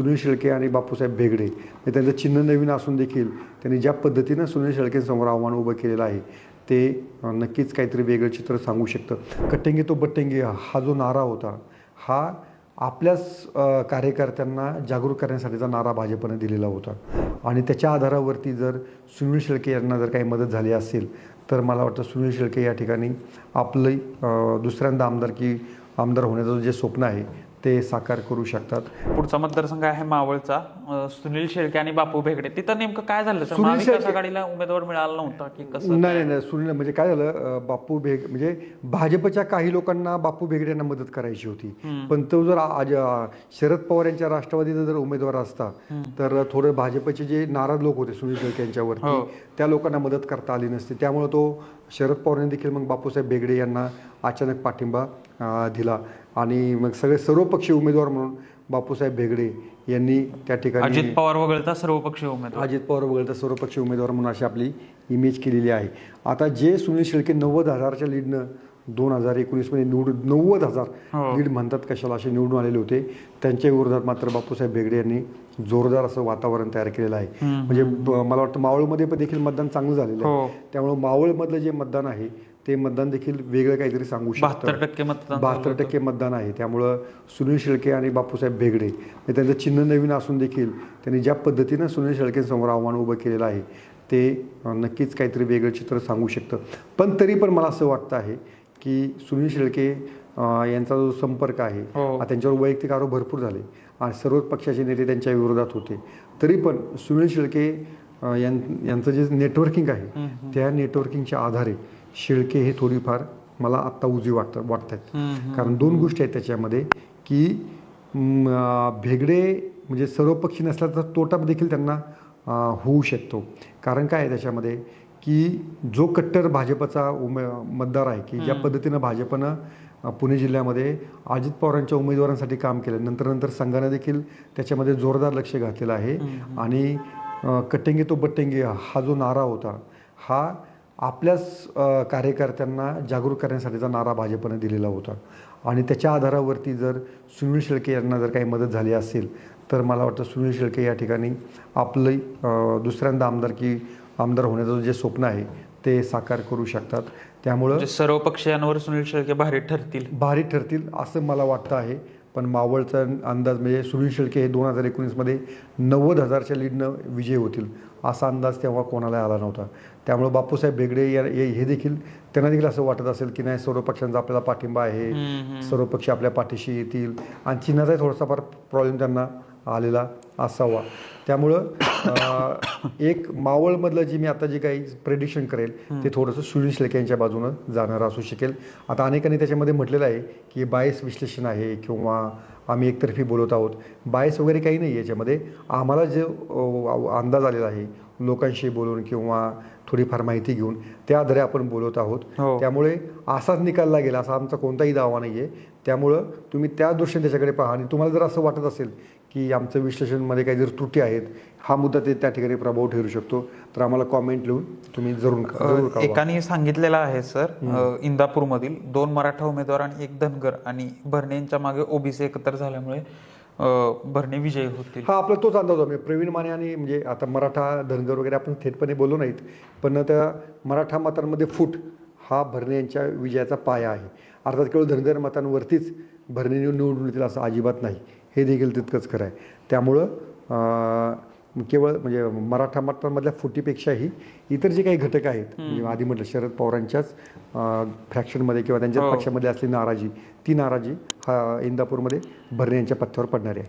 सुनील शेळके आणि बापूसाहेब भेगडे म्हणजे त्यांचं चिन्ह नवीन असून देखील त्यांनी ज्या पद्धतीनं सुनील शेळकेंसमोर आव्हान उभं केलेलं आहे ते नक्कीच काहीतरी वेगळं चित्र सांगू शकतं. कट्टेंगे तो बट्टेंगे हा जो नारा होता हा आपल्याच कार्यकर्त्यांना जागरूक करण्यासाठीचा नारा भाजपनं दिलेला होता. आणि त्याच्या आधारावरती जर सुनील शेळके यांना जर काही मदत झाली असेल तर मला वाटतं सुनील शेळके या ठिकाणी आपलं दुसऱ्यांदा आमदारकी आमदार होण्याचं जे स्वप्न आहे ते साकार करू शकतात. पुढचा मतदारसंघ आहे मावळचा. अं, सुनील शेळके आणि बापू भेगडे. तिथं नेमकं काय झालं? सर सुनील महाविकास शेळके- आघाडीला उमेदवार मिळाला नव्हता की कसं नाही नाही नाही सुनील म्हणजे काय झालं? अ, बापू भेग म्हणजे भाजपच्या काही लोकांना बापू भेगडे यांना मदत करायची होती. पण तो जर आज अ, शरद पवार यांच्या राष्ट्रवादीचा जर उमेदवार असता तर थोडं भाजपचे जे नाराज लोक होते सुनील शेळके यांच्यावरती हो. त्या लोकांना मदत करता आली नसती. त्यामुळे तो शरद पवारांनी देखील मग बापूसाहेब बेगडे यांना अचानक पाठिंबा अ, दिला. आणि मग सगळे सर्वपक्षीय उमेदवार म्हणून बापूसाहेब बेगडे यांनी त्या ठिकाणी अजित पवार वगळता सर्वपक्षीय उमेदवार. अजित पवार वगळता सर्वपक्षीय उमेदवार म्हणून अशी आपली इमेज केलेली आहे. आता जे सुनील शेळके नव्वद हजारच्या लीडनं दोन हजार एकोणीसमध्ये निवडून नव्वद हजार हो. लीड म्हणतात कशाला असे निवडून आलेले होते. त्यांच्या विरोधात मात्र बापूसाहेब बेगडे यांनी जोरदार असं वातावरण तयार केलेलं आहे. म्हणजे मला वाटतं मावळमध्ये पण देखील मतदान चांगलं झालेलं हो. आहे त्यामुळे मावळमधलं जे मतदान आहे ते मतदान देखील वेगळं काहीतरी सांगू बहात्तर शकतं टक्के मतदान बहात्तर टक्के मतदान आहे. त्यामुळं सुनील शेळके आणि बापूसाहेब भेगडे म्हणजे त्यांचं चिन्ह नवीन असून देखील त्यांनी ज्या पद्धतीनं सुनील शेळकेंसमोर आव्हान उभं केलेलं आहे ते नक्कीच काहीतरी वेगळं चित्र सांगू शकतं. पण तरी पण मला असं वाटतं आहे की सुनील शेळके यांचा जो संपर्क आहे हो. त्यांच्यावर वैयक्तिक आरोप भरपूर झाले आणि सर्वच पक्षाचे नेते त्यांच्या विरोधात होते. तरी पण सुनील शेळके यांचं जे नेटवर्किंग आहे त्या नेटवर्किंगच्या आधारे शेळके हे थोडीफार मला आत्ता उजवी वाटतं वाटत आहेत कारण दोन गोष्टी आहेत त्याच्यामध्ये की भेगडे म्हणजे सर्वपक्षी नसला तर तोटा देखील त्यांना होऊ शकतो. कारण काय आहे त्याच्यामध्ये की जो कट्टर भाजपचा उमे मतदार आहे की ज्या पद्धतीनं भाजपनं पुणे जिल्ह्यामध्ये अजित पवारांच्या उमेदवारांसाठी काम केलं नंतर नंतर संघानं देखील त्याच्यामध्ये जोरदार लक्ष घातलेलं आहे. आणि कट्टेंगे तो बट्टेंगे हा जो नारा होता हा आपल्याच कार्यकर्त्यांना जागरूक करण्यासाठीचा नारा भाजपनं दिलेला होता. आणि त्याच्या आधारावरती जर सुनील शेळके यांना जर काही मदत झाली असेल तर मला वाटतं सुनील शेळके या ठिकाणी आपलं दुसऱ्यांदा आमदारकी आमदार होण्याचं जे स्वप्न आहे ते साकार करू शकतात. त्यामुळं म्हणजे सर्व पक्षांवर सुनील शेळके भारी ठरतील. भारी ठरतील असं मला वाटतं आहे. पण मावळचा अंदाज म्हणजे सुनील शेळके हे दोन हजार एकोणीसमध्ये नव्वद हजारच्या लीडनं विजय होतील असा अंदाज तेव्हा कोणाला आला नव्हता. त्यामुळे बापूसाहेब बेगडे या हे हे देखील त्यांना देखील असं वाटत असेल की नाही सर्व पक्षांचा आपल्याला पाठिंबा आहे सर्व पक्ष आपल्या पाठीशी येतील. आणि चिन्हाचाही थोडासा फार प्रॉब्लेम त्यांना आलेला असावा. त्यामुळं एक मावळमधलं जी मी आता जे काही प्रेडिक्शन करेल ते थोडंसं सुनील यांच्या बाजूनं जाणारं असू शकेल. आता अनेकांनी त्याच्यामध्ये म्हटलेलं आहे की बायस विश्लेषण आहे किंवा आम्ही एकतर्फी बोलत आहोत. बायस वगैरे काही नाही याच्यामध्ये. आम्हाला जे अंदाज आलेला आहे लोकांशी बोलून किंवा थोडीफार माहिती घेऊन त्या आधारे आपण बोलत आहोत. हो. त्यामुळे असाच निकाल लागेल असा आमचा कोणताही दावा नाही आहे त्यामुळं तुम्ही त्या दृष्टीने त्याच्याकडे पहा आणि तुम्हाला जर असं वाटत असेल की आमचं विश्लेषणमध्ये काही जर त्रुटी आहेत हा मुद्दा ते त्या ठिकाणी प्रभाव ठरू शकतो. तर आम्हाला कॉमेंट लिहून तुम्ही जरूर. एकाने सांगितलेलं आहे सर. इंदापूर मधील दोन मराठा उमेदवार आणि एक धनगर आणि भरणे यांच्या मागे ओबीसी एकत्र झाल्यामुळे भरणे विजयी होतील. हा आपला तोच अंदाज आहे. प्रवीण माने आणि म्हणजे आता मराठा धनगर वगैरे आपण थेटपणे बोललो नाहीत पण त्या मराठा मतांमध्ये फूट हा भरणे यांच्या विजयाचा पाया आहे. अर्थात केवळ धनगर मतांवरतीच भरणे निवडून येतील असं अजिबात नाही. हे देखील तितकंच खरं आहे. त्यामुळं अं, केवळ म्हणजे मराठा मतांमधल्या फुटीपेक्षाही इतर जे काही घटक आहेत म्हणजे आधी म्हटलं शरद पवारांच्याच फ्रॅक्शनमध्ये किंवा त्यांच्याच हो. पक्षामध्ये असलेली नाराजी ती नाराजी हा इंदापूरमध्ये भरणे यांच्या पथ्यावर पडणारी आहे.